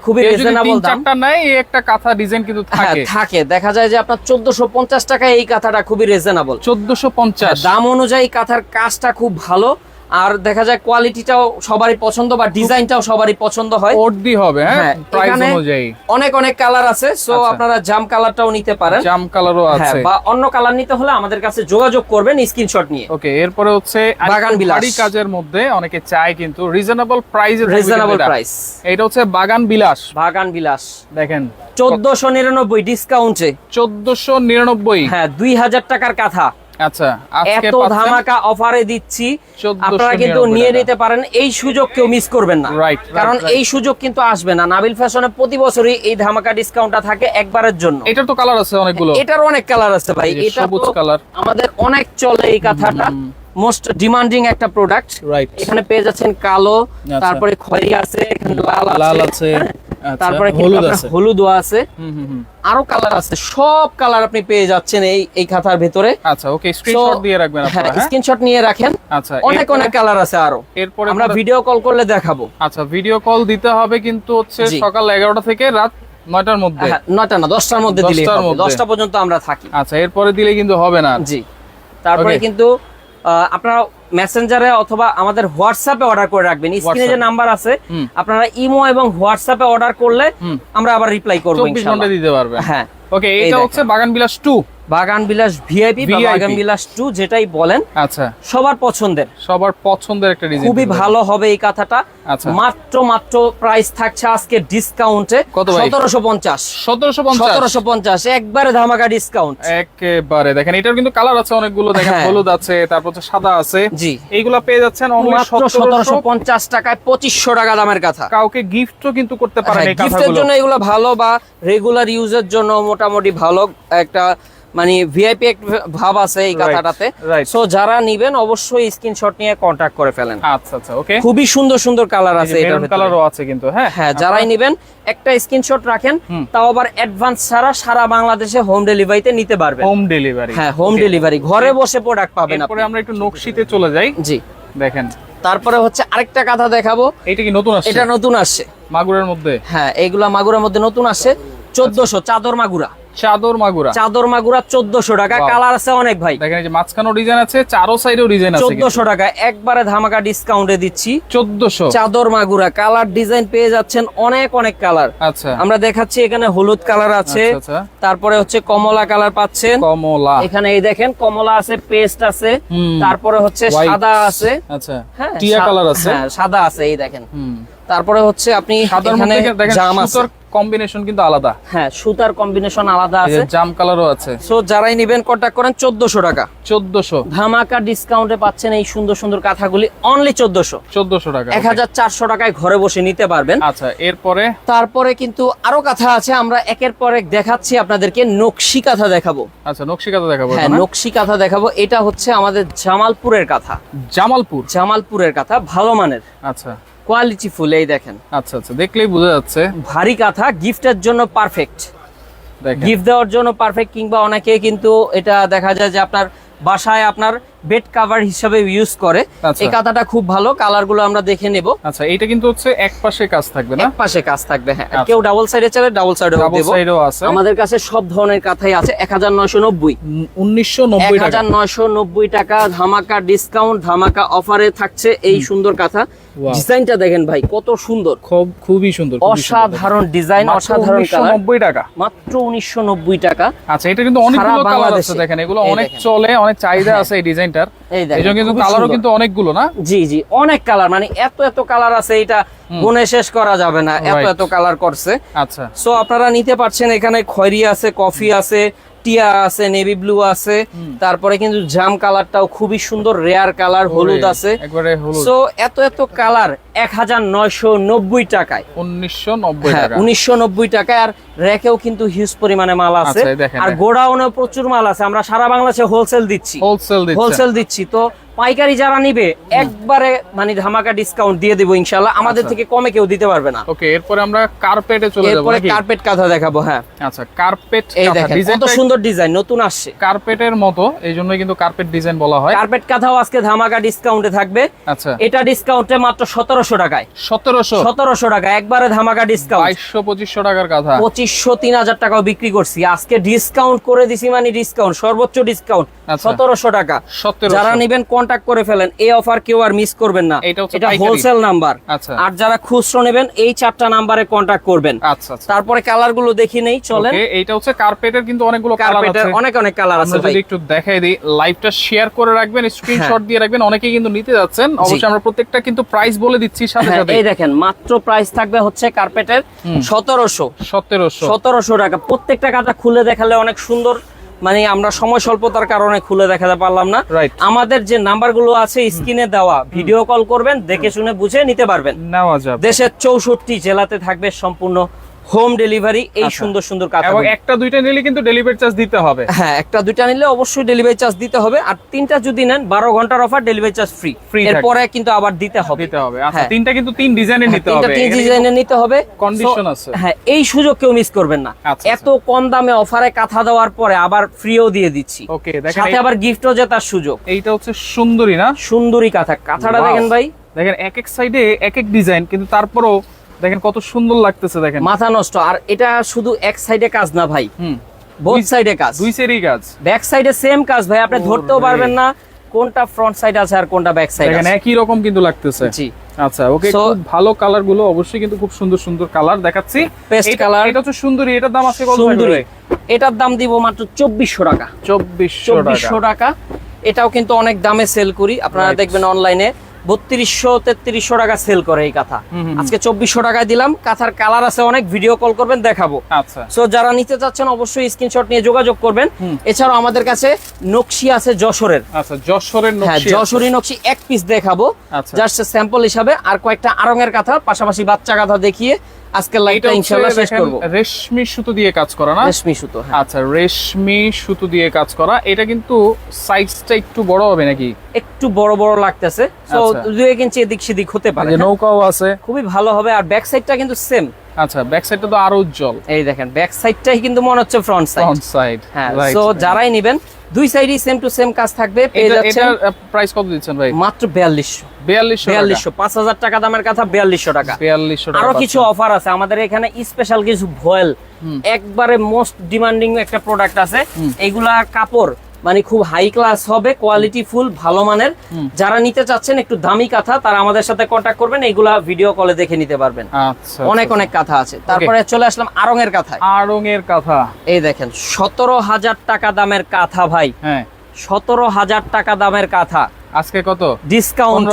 S2: খুবই রিজনেবল দাম।
S1: নাই এই একটা কাঁথা ডিজাইন কিন্তু
S2: হ্যাঁ
S1: থাকে।
S2: থাকে। দেখা যায় যে আপনার চোদ্দশো পঞ্চাশ টাকায় এই কাঁথাটা খুবই রিজনেবল
S1: চোদ্দশো পঞ্চাশ।
S2: দাম অনুযায়ী কাঁথার কাজটা খুব ভালো। আর দেখা যায় কোয়ালিটিটাও সবারই পছন্দ বা ডিজাইনটাও সবারই পছন্দ হয়।
S1: ওর্দি হবে হ্যাঁ?
S2: হ্যাঁ,
S1: প্রাইস অনুযায়ী।
S2: অনেক অনেক কালার আছে সো
S1: আচ্ছা।
S2: আপনারা জাম কালারটাও নিতে পারেন।
S1: জাম কালারও
S2: হ্যাঁ
S1: আছে।
S2: বা অন্য কালার নিতে হলে আমাদের কাছে যোগাযোগ করবেন স্ক্রিনশট নিয়ে।
S1: ওকে এরপরে হচ্ছে
S2: বাগান বিলাস।
S1: কাজের মধ্যে অনেকে চায় কিন্তু রিজনেবল প্রাইসের
S2: রিজনেবল প্রাইস
S1: এটা। হচ্ছে বাগান বিলাস।
S2: বাগান বিলাস।
S1: দেখেন।
S2: চোদ্দশো নিরানব্বই ডিসকাউন্টে
S1: চোদ্দশো নিরানব্বই।
S2: হ্যাঁ দুই হাজার টাকার কাঁথা।
S1: আচ্ছা
S2: এত ধামাকা অফারে দিচ্ছি। আপনারা কিন্তু নিয়ে নিতে পারেন। এই সুযোগ কেউ মিস করবেন না। কারণ এই সুযোগ কিন্তু আসবে না। নাবিল ফ্যাশনে প্রতি বছরই এই ধামাকা ডিসকাউন্টটা থাকে একবারের জন্য।
S1: এটার তো কালার আছে অনেকগুলো।
S2: এটার অনেক কালার আছে ভাই। এটা
S1: সবুজ কালার
S2: আমাদের অনেক চলে এই কাঁথাটা। মোস্ট ডিমান্ডিং একটা প্রোডাক্ট
S1: রাইট
S2: এখানে পেয়ে যাচ্ছেন কালো
S1: আচ্ছা।
S2: তারপরে খয়েরি আছে এখানে লাল
S1: লাল
S2: আছে। হ্যাঁ, তারপরে
S1: হলুদ আছে।
S2: আরও কালার আছে। সব কালার আপনি পেয়ে যাচ্ছেন এই এই খাতার ভেতরে।
S1: আচ্ছা ওকে স্ক্রিনশট দিয়ে রাখবেন
S2: হ্যাঁ
S1: আপনারা হ্যাঁ
S2: স্ক্রিনশট নিয়ে রাখেন।
S1: আচ্ছা
S2: অনেক অনেক কালার আছে আরও।
S1: এরপরে
S2: আমরা ভিডিও কল করলে দেখাবো।
S1: আচ্ছা ভিডিও কল দিতে হবে কিন্তু হচ্ছে সকাল এগারোটা থেকে রাত নয়টার মধ্যে।
S2: হ্যাঁ, নয়টা না দশটার মধ্যে দিলে। দশটা পর্যন্ত আমরা থাকি।
S1: আচ্ছা এরপরে দিলে কিন্তু হবে না।
S2: জি। তারপরে কিন্তু আপনারা মেসেঞ্জারে অথবা আমাদের হোয়াটসঅ্যাপে অর্ডার করে রাখবেন। স্ক্রিনে যে নাম্বার আছে আপনারা ইমো এবং হোয়াটসঅ্যাপে অর্ডার করলে আমরা আবার রিপ্লাই করব ইনশাআল্লাহ।
S1: দিতে পারবে
S2: হ্যাঁ।
S1: ওকে এটা হচ্ছে বাগান বিলাস টু
S2: বাগান বিলাস ভিআইপি বাগান বিলাস টু যেটাই বলেন
S1: আচ্ছা।
S2: সবার পছন্দের।
S1: সবার পছন্দের একটা ডিজাইন
S2: খুবই ভালো হবে এই কাঁথাটা।
S1: আচ্ছা।
S2: মাত্র মাত্র প্রাইস থাকছে আজকে ডিসকাউন্টে
S1: কত ভাই?
S2: সতেরোশো পঞ্চাশ।
S1: সতেরোশো পঞ্চাশ।
S2: সতেরোশো পঞ্চাশ একবারে ধামাকা ডিসকাউন্ট
S1: একেবারে। দেখেন এটার কিন্তু কালার আছে অনেকগুলো। দেখেন
S2: হ্যাঁ।
S1: হলুদ আছে তারপর সাদা আছে।
S2: জি।
S1: এইগুলা পেয়ে যাচ্ছেন
S2: মাত্র সতেরোশো
S1: সতেরোশো
S2: পঞ্চাশ টাকায় পঁচিশশো টাকা দামের কাঁথা।
S1: কাউকে গিফটও কিন্তু করতে পারেন এই
S2: গিফটের জন্য এগুলো ভালো বা রেগুলার ইউজের জন্য মোটামুটি ভালো একটা মানে ভিআইপি ভাব আছে এই কাঁথাটাতে সো যারা নিবেন অবশ্যই স্ক্রিনশট নিয়ে কন্টাক্ট করে ফেলেন।
S1: আচ্ছা আচ্ছা ওকে
S2: খুবই সুন্দর সুন্দর কালার আছে এটার ভেতরে।
S1: কালারও আছে কিন্তু হ্যাঁ?
S2: হ্যাঁ যারাই নিবেন একটা স্ক্রিনশট রাখেন তাও আবার অ্যাডভান্স ছাড়া সারা বাংলাদেশে হোম ডেলিভারিতে নিতে পারবেন।
S1: হোম ডেলিভারি
S2: হ্যাঁ হোম ডেলিভারি ঘরে বসে প্রোডাক্ট পাবেন আপনি।
S1: আমরা একটু নকশিতে চলে যাই।
S2: জি।
S1: দেখেন।
S2: তারপরে হচ্ছে আরেকটা কাঁথা দেখাবো।
S1: এইটা কি নতুন আসছে?
S2: এটা নতুন আসছে।
S1: মাগুরের মধ্যে?
S2: হ্যাঁ এইগুলা মাগুরের মধ্যে নতুন আসছে। চোদ্দশো চাদর মাগুরা।
S1: চাদর মাগুরা।
S2: চাদর মাগুরা চোদ্দশো টাকা। কালার আছে অনেক ভাই।
S1: দেখেন এই যে ডিজাইন আছে চারো সাইডেও ডিজাইন আছে
S2: চোদ্দশো টাকা। একবারে ধামাকা ডিসকাউন্টে দিচ্ছি।
S1: চোদ্দশো।
S2: চাদর মাগুরা। কালার ডিজাইন পেয়ে যাচ্ছেন অনেক অনেক কালার
S1: আচ্ছা।
S2: আমরা দেখাচ্ছি এখানে হলুদ কালার আছে।
S1: আচ্ছা, আচ্ছা।
S2: তারপরে হচ্ছে কমলা কালার পাচ্ছেন।
S1: কমলা।
S2: এখানে এই দেখেন কমলা আছে পেস্ট আছে। তারপরে হচ্ছে সাদা আছে।
S1: আচ্ছা।
S2: হ্যাঁ
S1: টিয়া কালার আছে?
S2: হ্যাঁ সাদা আছে এই দেখেন। তারপরে হচ্ছে আপনি এখানে জাম আছে।
S1: কম্বিনেশন কিন্তু আলাদা।
S2: হ্যাঁ সুতার কম্বিনেশন আলাদা আছে।
S1: জাম কালারও আছে।
S2: সো যারাই নিবেন কন্ট্যাক্ট করেন চোদ্দশো টাকা।
S1: চোদ্দশো।
S2: ধামাকা ডিসকাউন্টে পাচ্ছেন এই সুন্দর সুন্দর কাঁথাগুলি অনলি চোদ্দশো।
S1: চোদ্দশো টাকা
S2: এক হাজার চারশো টাকায় ঘরে বসে নিতে পারবেন।
S1: আচ্ছা এরপরে?
S2: তারপরে কিন্তু আরও কাঁথা আছে আমরা একের পর এক দেখাচ্ছি আপনাদেরকে নকশি কাঁথা দেখাবো।
S1: আচ্ছা নকশি কাঁথা দেখাবো
S2: হ্যাঁ নকশি কাঁথা দেখাবো। এটা হচ্ছে আমাদের জামালপুরের কাঁথা।
S1: জামালপুর?
S2: জামালপুরের কাঁথা ভালো মানের।
S1: আচ্ছা।
S2: কোয়ালিটি ফুল এই দেখেন।
S1: আচ্ছা আচ্ছা দেখলেই বোঝা যাচ্ছে।
S2: ভারী কাঁথা গিফটের জন্য পারফেক্ট গিফট দেওয়ার জন্য পারফেক্ট কিংবা অনেকে কিন্তু এটা দেখা যায় যে আপনার বাসায় আপনার বেড কাভার হিসাবে ইউজ করে।
S1: আচ্ছা।
S2: এই কাঁথাটা খুব ভালো কালারগুলো আমরা দেখে নেব।
S1: আচ্ছা এইটা কিন্তু হচ্ছে এক পাশে কাজ থাকবে না?
S2: এক পাশে কাজ থাকবে হ্যাঁ।
S1: আচ্ছা।
S2: কেউ ডাবল সাইডে চালে ডাবল সাইডে
S1: ডাবল সাইডও আছে।
S2: আমাদের কাছে সব ধরনের কাঁথাই আছে এক হাজার নয়শো নব্বই।
S1: উনিশশো
S2: এক
S1: নব্বই টাকা।
S2: হাজার নয়শো নব্বই টাকা ধামাকা ডিসকাউন্ট ধামাকা অফারে থাকছে এই সুন্দর কাঁথা. ডিজাইনটা দেখেন ভাই কত সুন্দর।
S1: খুব খুবই সুন্দর
S2: অসাধারণ ডিজাইন অসাধারণ কালার
S1: 1990 টাকা।
S2: মাত্র উনিশশো নব্বই টাকা।
S1: আচ্ছা এটা কিন্তু অনেকগুলো কালার আছে দেখেন এগুলো অনেক চলে অনেক চাহিদা আছে এই ডিজাইনটার
S2: এই দেখেন,
S1: কিন্তু কালারও কিন্তু অনেকগুলো না?
S2: জি জি অনেক কালার মানে এত এত কালার আছে এটা গুনে শেষ করা যাবে না এত এত কালার করছে।
S1: আচ্ছা।
S2: সো আপনারা নিতে পারছেন এখানে খয়রি আছে কফি আছে টিয়া আছে নেভি ব্লু আছে তারপরে কিন্তু জাম কালারটাও খুবই সুন্দর রেয়ার কালার হলুদ আছে।
S1: তো
S2: সো এত এত কালার এক হাজার নয়শো নব্বই টাকায়।
S1: উনিশশো নব্বই
S2: হ্যাঁ টাকায় আর র্যাকেও কিন্তু হিউজ পরিমাণে মাল আছে।
S1: আচ্ছা,
S2: আর
S1: দেখেন।
S2: গোডাউনেও প্রচুর মাল আছে। আমরা সারা বাংলাদেশে হোলসেল দিচ্ছি।
S1: হোলসেল দিচ্ছি।
S2: তো পাইকারি যারা নিবে একবারে মানে ধামাকা ডিসকাউন্ট দিয়ে দেবো ইনশাল্লাহ আমাদের
S1: আচ্ছা।
S2: থেকে কমে কেউ দিতে পারবে না।
S1: ওকে এরপরে আমরা কার্পেটে চলে যাব
S2: এরপরে কার্পেট কাঁথা দেখাবো হ্যাঁ।
S1: আচ্ছা কার্পেট
S2: এই দেখেন কত সুন্দর ডিজাইন নতুন আসছে।
S1: কার্পেটের মতো এই জন্যই কিন্তু কার্পেট ডিজাইন বলা হয়।
S2: কার্পেট কাঁথাও আজকে ধামাকা ডিসকাউন্টে থাকবে।
S1: আচ্ছা।
S2: এটা ডিসকাউন্টে মাত্র সতেরোশো টাকায়।
S1: সতেরোশো?
S2: সতেরোশো টাকা একবারে ধামাকা ডিসকাউন্ট
S1: বাইশশো পঁচিশশো টাকার কথা
S2: পঁচিশশো তিন হাজার টাকাও বিক্রি করছি। আজকে ডিসকাউন্ট করে দিছি মানে ডিসকাউন্ট সর্বোচ্চ ডিসকাউন্ট
S1: আচ্ছা।
S2: সতেরোশো টাকা। যারা নিবেন কন্টাক্ট করে ফেলেন। এই অফার কেউ আর মিস করবেন না।
S1: এটা।
S2: হোলসেল নাম্বার
S1: আচ্ছা।
S2: আর যারা খুচরো নেবেন এই চারটা নাম্বারে কন্টাক্ট করবেন।
S1: আচ্ছা
S2: তারপরে কালারগুলো দেখি নেই চলেন।
S1: এইটা হচ্ছে কার্পেটের কিন্তু অনেকগুলো কালার আছে।
S2: অনেক অনেক কালার আছে ভাই
S1: যদি একটু দেখাই দিই লাইভটা শেয়ার করে রাখবেন স্ক্রিনশট দিয়ে রাখবেন। অনেকেই কিন্তু নিতে যাচ্ছেন। অবশ্যই আমরা প্রত্যেকটা কিন্তু প্রাইস বলে দিচ্ছি। সাথে
S2: হ্যাঁ,
S1: সাথে
S2: এই দেখেন মাত্র প্রাইস থাকবে হচ্ছে কার্পেটের 1700
S1: 1700
S2: 1700 টাকা। প্রত্যেকটা কাটা খুলে দেখালে অনেক সুন্দর মানে আমরা সময় স্বল্পতার কারণে খুলে দেখাতে পারলাম না। আমাদের যে নাম্বারগুলো আছে স্ক্রিনে দেওয়া ভিডিও কল করবেন দেখে শুনে বুঝে নিতে পারবেন। দেশের চৌষট্টি জেলাতে থাকবে সম্পূর্ণ হোম ডেলিভারি এই
S1: আচ্ছা।
S2: সুন্দর সুন্দর কাঁথা
S1: এবং একটা দুইটা নিলে কিন্তু ডেলিভারি চার্জ দিতে হবে।
S2: হ্যাঁ একটা দুইটা নিলে অবশ্যই ডেলিভারি চার্জ দিতে হবে। আর তিনটা যদি নেন বারো ঘণ্টার অফার ডেলিভারি চার্জ ফ্রি এরপরে কিন্তু আবার দিতে হবে।
S1: দিতে হবে। আচ্ছা
S2: হ্যাঁ।
S1: তিনটা কিন্তু তিন ডিজাইনের
S2: হ্যাঁ,
S1: নিতে
S2: তিনটা তিন
S1: এখানে
S2: ডিজাইনে নিতে হবে। So,
S1: আছে।
S2: হ্যাঁ এই সুযোগ কেউ মিস করবেন না।
S1: আচ্ছা,
S2: এত কম দামে অফারে কাঁথা দেওয়ার পরে আবার ফ্রিও দিয়ে দিচ্ছি।
S1: ওকে দেখেন
S2: সাথে আবার গিফটও জেতার সুযোগ।
S1: এইটা হচ্ছে সুন্দরী না?
S2: সুন্দরী কাঁথা। কাঁথাটা দেখেন ভাই।
S1: দেখেন এক এক সাইডে এক এক ডিজাইন কিন্তু তারপরও দেখেন কত সুন্দর লাগতেছে দেখেন।
S2: মাথা নষ্ট। আর এটা শুধু এক সাইডে কাজ না ভাই। বোথ সাইডে কাজ।
S1: দুই সেরই কাজ।
S2: ব্যাক সাইডে সেম কাজ ভাই আপনি ধরতেও পারবেন না কোনটা ফ্রন্ট সাইড আছে আর কোনটা ব্যাক সাইড
S1: দেখেন
S2: আছে।
S1: একই রকম কিন্তু লাগতেছে।
S2: জি।
S1: আচ্ছা ওকে খুব ভালো কালারগুলো অবশ্যই কিন্তু খুব সুন্দর সুন্দর কালার দেখাচ্ছি। এটা-
S2: colour।
S1: এটা হচ্ছে সুন্দরী এটার দাম আছে কত
S2: সুন্দরী। এটার দাম দিব মাত্র চব্বিশশো টাকা।
S1: চব্বিশশো
S2: চব্বিশশো টাকা। এটাও কিন্তু অনেক দামে সেল করি। আপনারা দেখবেন অনলাইনে বত্রিশশো তেত্রিশশো টাকা সেল করে এই কাঁথা। আজকে চব্বিশশো টাকায় দিলাম কাঁথার কালার আছে অনেক ভিডিও কল করবেন দেখাবো।
S1: আচ্ছা।
S2: সো যারা নিতে চাচ্ছেন অবশ্যই স্ক্রিনশট নিয়ে যোগাযোগ করবেন। এছাড়াও আমাদের কাছে নকশি আছে যশোরের।
S1: আচ্ছা যশোরের
S2: হ্যাঁ
S1: নকশি
S2: নকশি এক পিস দেখাবো।
S1: আচ্ছা।
S2: জাস্ট স্যাম্পল হিসাবে আর কয়েকটা আরঙের কাঁথা পাশাপাশি বাচ্চা কাঁথা দেখিয়ে
S1: এটা
S2: লাইভটা
S1: হচ্ছে
S2: শেষ করব।
S1: রেশমি সুতো দিয়ে কাজ করা না?
S2: রেশমি সুতো হ্যাঁ।
S1: আচ্ছা রেশমি সুতো দিয়ে কাজ করা। এটা কিন্তু সাইজটা একটু বড় হবে নাকি?
S2: একটু বড় বড় লাগতেছে। তো
S1: আচ্ছা।
S2: দুই এক ইঞ্চি এদিক সেদিক হতে পারে হ্যাঁ।
S1: নৌকাও আছে।
S2: খুবই ভালো হবে। আর ব্যাক সাইডটা কিন্তু সেম
S1: আচ্ছা ব্যাক সাইডটা তো আরও উজ্জ্বল।
S2: এই দেখেন ব্যাক সাইডটাই কিন্তু মনে হচ্ছে ফ্রন্ট সাইড
S1: ফ্রন্ট সাইড
S2: হ্যাঁ সো যারাই নেবেন দুই সাইডই সেম টু সেম কাজ থাকবে পেয়ে যাচ্ছেন
S1: এটার প্রাইস কত দিচ্ছেন ভাই?
S2: মাত্র বিয়াল্লিশশো।
S1: বিয়াল্লিশশো
S2: বিয়াল্লিশশো পাঁচ হাজার টাকা দামের কথা বিয়াল্লিশশো টাকা।
S1: বিয়াল্লিশশো টাকা
S2: আরও কিছু অফার আছে আমাদের এখানে স্পেশাল কিছু ভয়েল। একবারে মোস্ট ডিমান্ডিং একটা প্রোডাক্ট আছে। এগুলা কাপড় মানে খুব হাই ক্লাস হবে কোয়ালিটি ফুল ভালো মানের। যারা নিতে চাচ্ছেন একটু দামি কাঁথা তারা আমাদের সাথে কন্ট্যাক্ট করবেন এইগুলা ভিডিও কলে দেখে নিতে পারবেন।
S1: আচ্ছা
S2: অনেক অনেক কাঁথা আছে। তারপরে চলে আসলাম আরং এর কাঁথায়।
S1: আড়ং এর কথা।
S2: এই দেখেন সতেরো হাজার টাকা দামের কাঁথা ভাই।
S1: হ্যাঁ।
S2: সতেরো হাজার টাকা দামের কাঁথা।
S1: আজকে কত?
S2: ডিসকাউন্ট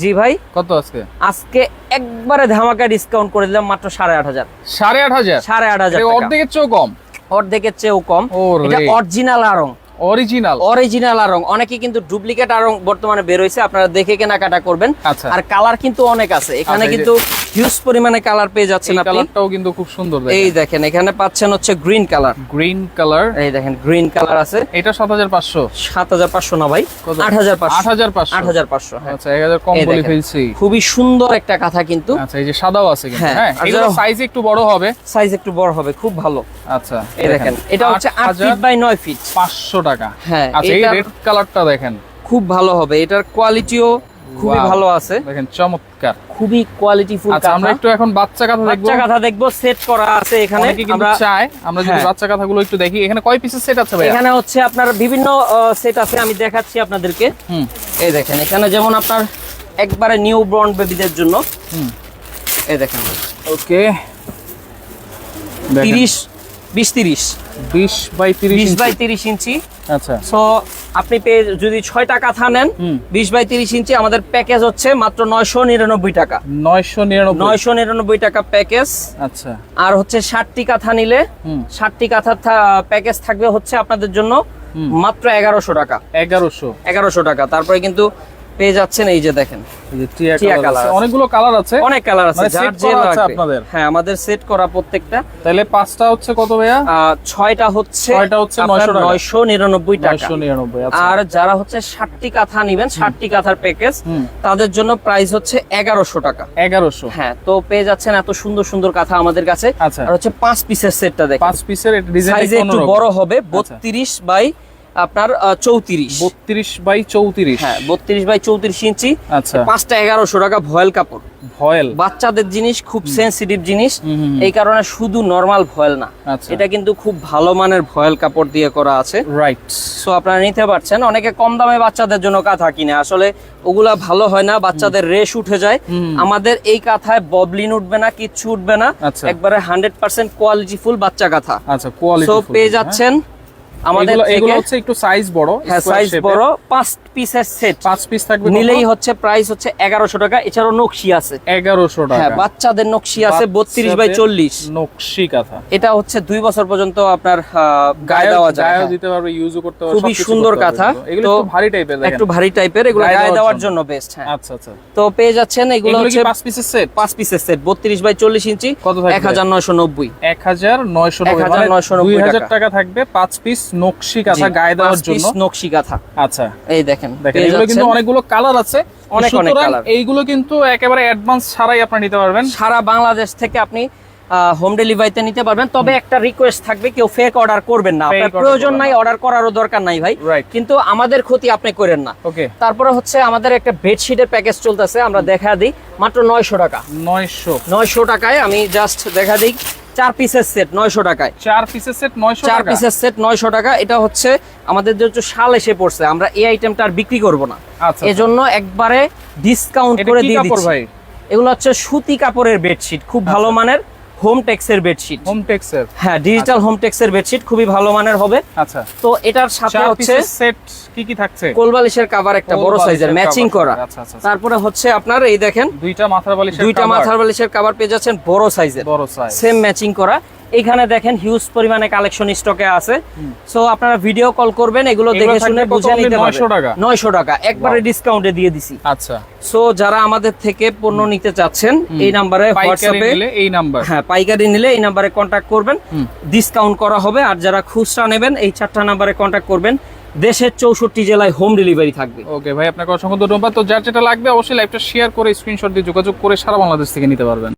S2: জি ভাই।
S1: কত আজকে?
S2: আজকে একবারে ধামাকা ডিসকাউন্ট করে দিলাম মাত্র সাড়ে আট হাজার।
S1: সাড়ে আট হাজার?
S2: সাড়ে আট হাজার
S1: অর্ধেকের চেয়েও কম।
S2: অর্ধেকের চেয়েও কম। এটা অরিজিনাল আড়ং
S1: অরিজিনাল
S2: অরিজিনাল আড়ং অনেকে কিন্তু ডুপ্লিকেট আড়ং বর্তমানে বের হয়েছে আপনারা দেখে কেনাকাটা করবেন।
S1: আচ্ছা।
S2: আর কালার কিন্তু অনেক আছে। এখানে
S1: আচ্ছা, যে-
S2: কিন্তু হিউজ পরিমাণে কালার পেয়ে যাচ্ছেন আপনি।
S1: কালারটাও কিন্তু খুব সুন্দর
S2: এই দেখেন এখানে পাচ্ছেন হচ্ছে গ্রিন কালার
S1: গ্রিন কালার
S2: এই দেখেন গ্রিন কালার আছে।
S1: এটা সাত হাজার পাঁচশো।
S2: সাত হাজার পাঁচশো না ভাই?
S1: কত?
S2: আট হাজার পাঁচশো।
S1: আট হাজার পাঁচশো।
S2: আট হাজার পাঁচশো হ্যাঁ।
S1: আচ্ছা এক হাজার কম
S2: এই
S1: বলে ফেলছি।
S2: খুবই সুন্দর একটা কাঁথা কিন্তু।
S1: আচ্ছা এই যে সাদাও আছে কিন্তু
S2: হ্যাঁ,
S1: হ্যাঁ? এগুলো সাইজ একটু বড় হবে।
S2: সাইজ একটু বড় হবে খুব ভালো।
S1: আচ্ছা
S2: এই দেখেন এটা হচ্ছে আট
S1: হাজার
S2: ফিট বাই নয় ফিট
S1: পাঁচশো টাকা।
S2: হ্যাঁ,
S1: আচ্ছা এই রেড কালারটা দেখেন।
S2: খুব ভালো হবে। এটার কোয়ালিটিও খুবই ভালো আছে।
S1: দেখেন চমৎকার।
S2: খুবই কোয়ালিটিফুল
S1: আচ্ছা আমরা একটু এখন বাচ্চা কথা দেখব।
S2: বাচ্চা কাঁথা দেখব সেট করা আছে এখানে।
S1: কিন্তু
S2: আমরা
S1: যদি
S2: হ্যাঁ।
S1: বাচ্চা কথাগুলো একটু দেখি। এখানে কয় পিসের সেট আছে ভাইয়া?
S2: এখানে হচ্ছে আপনার বিভিন্ন সেট আছে আমি দেখাচ্ছি আপনাদেরকে।
S1: হুম।
S2: এই দেখেন এখানে যেমন আপনার একবারে নিউ বর্ন বেবিদের জন্য।
S1: হুম।
S2: এই দেখেন।
S1: ওকে
S2: তিরিশ বিশ তিরিশ।
S1: বিশ বাই তিরিশ
S2: বাই তিরিশ ইঞ্চি।
S1: আচ্ছা।
S2: সো আপনি পেয়ে যদি ছয়টা কাঁথা নেন বিশ বাই তিরিশ ইঞ্চি আমাদের প্যাকেজ হচ্ছে মাত্র নয়শো নিরানব্বই টাকা।
S1: নয়শো নিরানব্বই।
S2: নয়শো নিরানব্বই টাকা প্যাকেজ
S1: আচ্ছা।
S2: আর হচ্ছে ষাটটি কাঁথা নিলে ষাটটি কাঁথার প্যাকেজ থাকবে হচ্ছে আপনাদের জন্য মাত্র এগারোশো টাকা।
S1: এগারোশো।
S2: এগারোশো টাকা। তারপরে কিন্তু পেয়ে যাচ্ছেন এই যে দেখেন।
S1: অনেকগুলো কালার আছে।
S2: অনেক কালার আছে।
S1: মানে
S2: যার যে।
S1: আপনাদের?
S2: হ্যাঁ আমাদের সেট করা প্রত্যেকটা।
S1: তাহলে পাঁচটা হচ্ছে কত ভাইয়া?
S2: ছয়টা হচ্ছে
S1: ছয়টা হচ্ছে
S2: নয়শো নিরানব্বই টাকা।
S1: আচ্ছা।
S2: আর যারা হচ্ছে ষাটটি কাঁথা নিবেন ষাটটি কাঁথার প্যাকেজ তাদের জন্য প্রাইস হচ্ছে এগারোশো টাকা।
S1: এগারোশো।
S2: হ্যাঁ তো পেয়ে যাচ্ছেন এত সুন্দর সুন্দর কাঁথা আমাদের কাছে।
S1: আচ্ছা।
S2: আর হচ্ছে পাঁচ পিসের সেটটা দেখেন।
S1: পাঁচ পিসের ডিজাইন
S2: একটু বড় হবে বত্রিশ বাই আপনার চৌত্রিশ।
S1: বত্রিশ বাই চৌত্রিশ।
S2: হ্যাঁ বত্রিশ বাই চৌত্রিশ ইঞ্চি।
S1: আচ্ছা।
S2: পাঁচটা এগারোশো টাকা ভয়েল কাপড়।
S1: ভয়েল।
S2: বাচ্চাদের জিনিস খুব সেন্সিটিভ জিনিস। এই কারণে শুধু নর্মাল ভয়েল না।
S1: আচ্ছা।
S2: এটা কিন্তু খুব ভালো মানের ভয়েল কাপড় দিয়ে করা আছে।
S1: রাইট
S2: সো আপনারা নিতে পারছেন। অনেকে কম দামে বাচ্চাদের জন্য কাঁথা কিনে। আসলে ওগুলা ভালো হয় না বাচ্চাদের রেশ উঠে যায়। আমাদের এই কাঁথায় ববলিন উঠবে না কিচ্ছু উঠবে না।
S1: আচ্ছা।
S2: একবারে হান্ড্রেড পার্সেন্ট কোয়ালিটিফুল বাচ্চা কাঁথা।
S1: আচ্ছা কোয়ালিটি
S2: পেয়ে যাচ্ছেন আমাদের
S1: এগুলো হচ্ছে একটু সাইজ বড়
S2: হ্যাঁ সাইজ বড় পাঁচ পিসের সেট
S1: পাঁচ পিস থাকবে
S2: নিলেই হচ্ছে প্রাইস হচ্ছে এগারোশো টাকা এছাড়াও নকশি আছে।
S1: এগারোশো
S2: হ্যাঁ বাচ্চাদের নকশি আছে বত্রিশ বাই চল্লিশ।
S1: নকশি কাঁথা।
S2: এটা হচ্ছে দুই বছর পর্যন্ত আপনার গায়ে দেওয়া যায়। হ্যাঁ।
S1: দিতে পারবে ইউজও করতে পারবে
S2: খুবই সুন্দর কাঁথা।
S1: এগুলো। একটু ভারী টাইপের
S2: একটু ভারী টাইপের এগুলো
S1: গায়ে দেওয়ার জন্য।
S2: বেস্ট হ্যাঁ।
S1: আচ্ছা আচ্ছা।
S2: তো পেয়ে যাচ্ছেন এগুলো হচ্ছে
S1: পাঁচ পিসের সেট
S2: পাঁচ পিসের সেট বত্রিশ বাই চল্লিশ ইঞ্চি
S1: কত?
S2: এক হাজার নয়শো নব্বই।
S1: এক হাজার নয়শো নব্বই
S2: 1990
S1: দুই হাজার
S2: টাকা।
S1: টাকা থাকবে পাঁচ পিস নকশি কাঁথা গায়ে দেওয়ার জন্য।
S2: নকশি কাঁথা
S1: আচ্ছা।
S2: এই দেখেন
S1: দেখেন এগুলো কিন্তু অনেকগুলো কালার আছে।
S2: অনেক অনেক colour।
S1: এইগুলো কিন্তু একেবারে অ্যাডভান্স ছাড়াই আপনারা নিতে পারবেন।
S2: সারা বাংলাদেশ থেকে আপনি হোম ডেলিভারিতে নিতে পারবেন। তবে একটা রিকোয়েস্ট থাকবে কেউ ফেক অর্ডার করবেন না। আপনার প্রয়োজন নাই অর্ডার করারও দরকার নাই ভাই. কিন্তু আমাদের ক্ষতি আপনি করেন না।
S1: ওকে
S2: তারপরে হচ্ছে আমাদের একটা বেডশিটের প্যাকেজ চলতেছে আমরা দেখা দিই। মাত্র নয়শো টাকা।
S1: নয়শো।
S2: নয়শো টাকায় আমি জাস্ট দেখা দিই। চার পিসের সেট নয়শো টাকায়।
S1: চার পিসের সেট নয়শো
S2: চার পিসের সেট নয়শো টাকা। এটা হচ্ছে আমাদের যে শাল এসে পড়ছে আমরা এই আইটেমটা আর বিক্রি করব না।
S1: আচ্ছা
S2: এজন্য একবারে ডিসকাউন্ট করে দিয়ে দিচ্ছি। এগুলো হচ্ছে সুতি কাপড়ের বেডশিট খুব ভালো মানের। হোম টেক্সের বেডশিট।
S1: হোম টেক্সের?
S2: হ্যাঁ ডিজিটাল হোম টেক্সের বেডশিট খুবই ভালো মানের হবে।
S1: আচ্ছা।
S2: তো এটার সাথে হচ্ছে
S1: সেট কি কি থাকছে?
S2: কোলবালিশের কাভার একটা বড় সাইজের ম্যাচিং করা।
S1: আচ্ছা, আচ্ছা, আচ্ছা।
S2: তারপরে হচ্ছে আপনার এই দেখেন
S1: দুইটা মাথার বালিশের
S2: দুইটা মাথার বালিশের কাভার পেয়ে যাচ্ছেন বড় সাইজের
S1: বড় সাইজ
S2: সেম ম্যাচিং করা। এখানে দেখেন হিউজ পরিমাণে কালেকশন স্টকে আছে। সো আপনারা ভিডিও কল করবেন এগুলো দেখে শুনে বুঝে নিতে
S1: 900 টাকা?
S2: পারবেন 900 টাকা। একবারে ডিসকাউন্টে দিয়ে দিছি।
S1: আচ্ছা।
S2: সো যারা আমাদের থেকে পণ্য নিতে চাচ্ছেন এই নাম্বারে হোয়াটসঅ্যাপে
S1: নিলে এই নাম্বার
S2: হ্যাঁ পাইকারি নিলে এই নাম্বারে কন্টাক্ট করবেন। ডিসকাউন্ট করা হবে। আর যারা খুচরা নেবেন এই চারটা নাম্বারে কন্টাক্ট করবেন। দেশের চৌষট্টি জেলায় হোম ডেলিভারি থাকবে।
S1: ওকে ভাই আপনাকে অসংখ্য ধন্যবাদ। তো যার যেটা লাগবে অবশ্যই লাইভটা শেয়ার করে স্ক্রিনশট দিয়ে যোগাযোগ করে সারা বাংলাদেশ থেকে নিতে পারবেন।